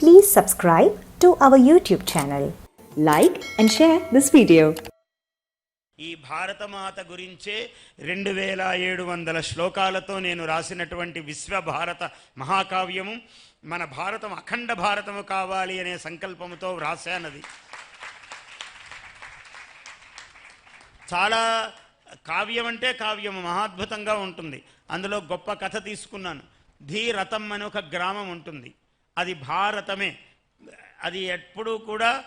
Please subscribe to our YouTube channel. Like and share this video. ఈ భారతమాత గురించే రెండు వేల ఏడు వందల శ్లోకాలతో నేను రాసినటువంటి విశ్వభారత మహాకావ్యము మన భారతం అఖండ భారతము కావాలి అనే సంకల్పంతో వ్రాసానది చాలా కావ్యం అంటే కావ్యము మహాద్భుతంగా ఉంటుంది అందులో గొప్ప కథ తీసుకున్నాను ధీరథం అని ఒక గ్రామం ఉంటుంది అది భారతమే. అది ఎప్పుడూ కూడా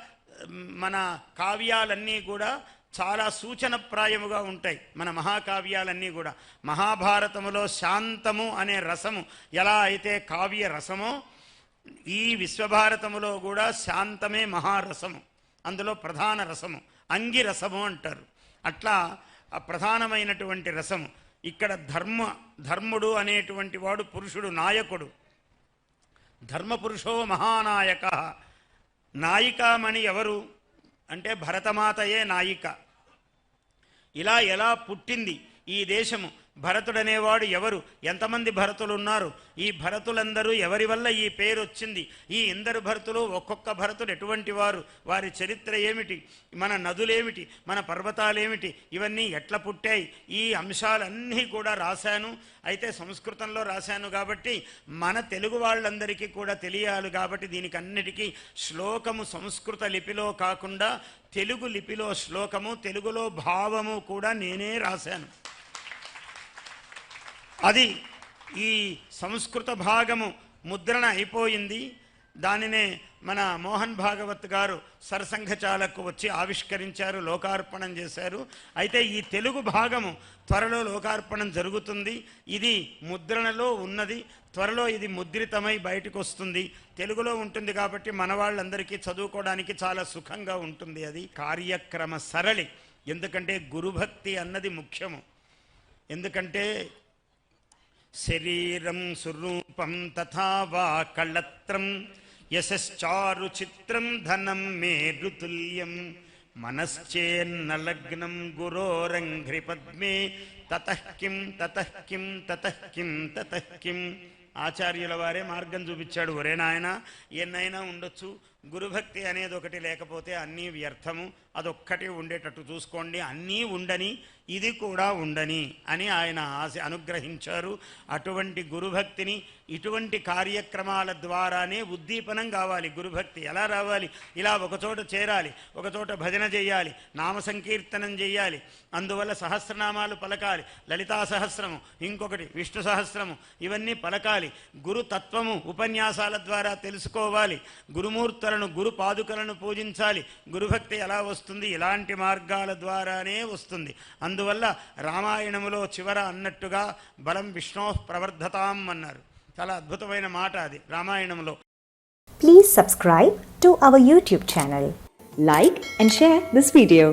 మన కావ్యాలన్నీ కూడా చాలా సూచనప్రాయముగా ఉంటాయి. మన మహాకావ్యాలన్నీ కూడా. మహాభారతములో శాంతము అనే రసము ఎలా అయితే కావ్య రసమో ఈ విశ్వభారతములో కూడా శాంతమే మహారసము. అందులో ప్రధాన రసము అంగి రసము అంటారు. అట్లా ప్రధానమైనటువంటి రసము. ఇక్కడ ధర్మ ధర్ముడు అనేటువంటి వాడు పురుషుడు నాయకుడు. ధర్మపురుషో మహానాయక. నాయికామణి ఎవరు? అంటే భరతమాతయే నాయిక. ఇలా ఎలా పుట్టింది ఈ దేశము? భరతుడనేవాడు ఎవరు? ఎంతమంది భరతులు ఉన్నారు ఈ భరతులందరూ ఎవరి వల్ల ఈ పేరు వచ్చింది? ఈ ఇందరు భరతులు ఒక్కొక్క భరతుడు ఎటువంటి వారు? వారి చరిత్ర ఏమిటి? మన నదులేమిటి? మన పర్వతాలేమిటి? ఇవన్నీ ఎట్లా పుట్టాయి? ఈ అంశాలన్నీ కూడా రాశాను. అయితే సంస్కృతంలో రాశాను కాబట్టి మన తెలుగు వాళ్ళందరికీ కూడా తెలియాలి కాబట్టి దీనికి అన్నిటికీ శ్లోకము సంస్కృత లిపిలో కాకుండా తెలుగు లిపిలో శ్లోకము తెలుగులో భావము కూడా నేనే రాశాను. అది ఈ సంస్కృత భాగము ముద్రణ అయిపోయింది. దానినే మన మోహన్ భాగవత్ గారు సరసంఘచాలకు వచ్చి ఆవిష్కరించారు లోకార్పణం చేశారు. అయితే ఈ తెలుగు భాగము త్వరలో లోకార్పణం జరుగుతుంది. ఇది ముద్రణలో ఉన్నది. త్వరలో ఇది ముద్రితమై బయటకు వస్తుంది తెలుగులో ఉంటుంది కాబట్టి మన వాళ్ళందరికీ చదువుకోవడానికి చాలా సుఖంగా ఉంటుంది అది. కార్యక్రమ సరళి. ఎందుకంటే గురుభక్తి అన్నది ముఖ్యము. ఎందుకంటే శరీరం సురూపం తథా వా కళత్రం యశారు చిత్రం ధనం మేరుతుల్యం మనశ్చేన్నలగ్నం గురోరంఘ్రి పద్మే తతకిం కిం తతకిం కిం కిం కిం. ఆచార్యుల వారే మార్గం చూపించాడు. ఒరే నాయన ఎన్నైనా ఉండొచ్చు. గురుభక్తి అనేది ఒకటి లేకపోతే అన్నీ వ్యర్థము. అదొక్కటి ఉండేటట్టు చూసుకోండి. అన్నీ ఉండని ఇది కూడా ఉండని అని ఆయన ఆశ అనుగ్రహించారు. అటువంటి గురుభక్తిని ఇటువంటి కార్యక్రమాల ద్వారానే ఉద్దీపనం కావాలి. గురుభక్తి ఎలా రావాలి? ఇలా ఒకచోట చేరాలి ఒకచోట భజన చేయాలి నామ సంకీర్తనం చేయాలి అందువల్ల సహస్రనామాలు పలకాలి లలితా సహస్రము ఇంకొకటి విష్ణు సహస్రము ఇవన్నీ పలకాలి. గురు తత్వము ఉపన్యాసాల ద్వారా తెలుసుకోవాలి. గురుమూర్తులను గురు పాదుకలను పూజించాలి. గురుభక్తి ఎలా వస్తుంది? ఇలాంటి మార్గాల ద్వారానే వస్తుంది. అందువల్ల రామాయణములో చివర అన్నట్టుగా బలం విష్ణో ప్రవర్ధతాం అన్నారు. చాలా అద్భుతమైన మాట అది రామాయణంలో please subscribe to our YouTube channel like and share this video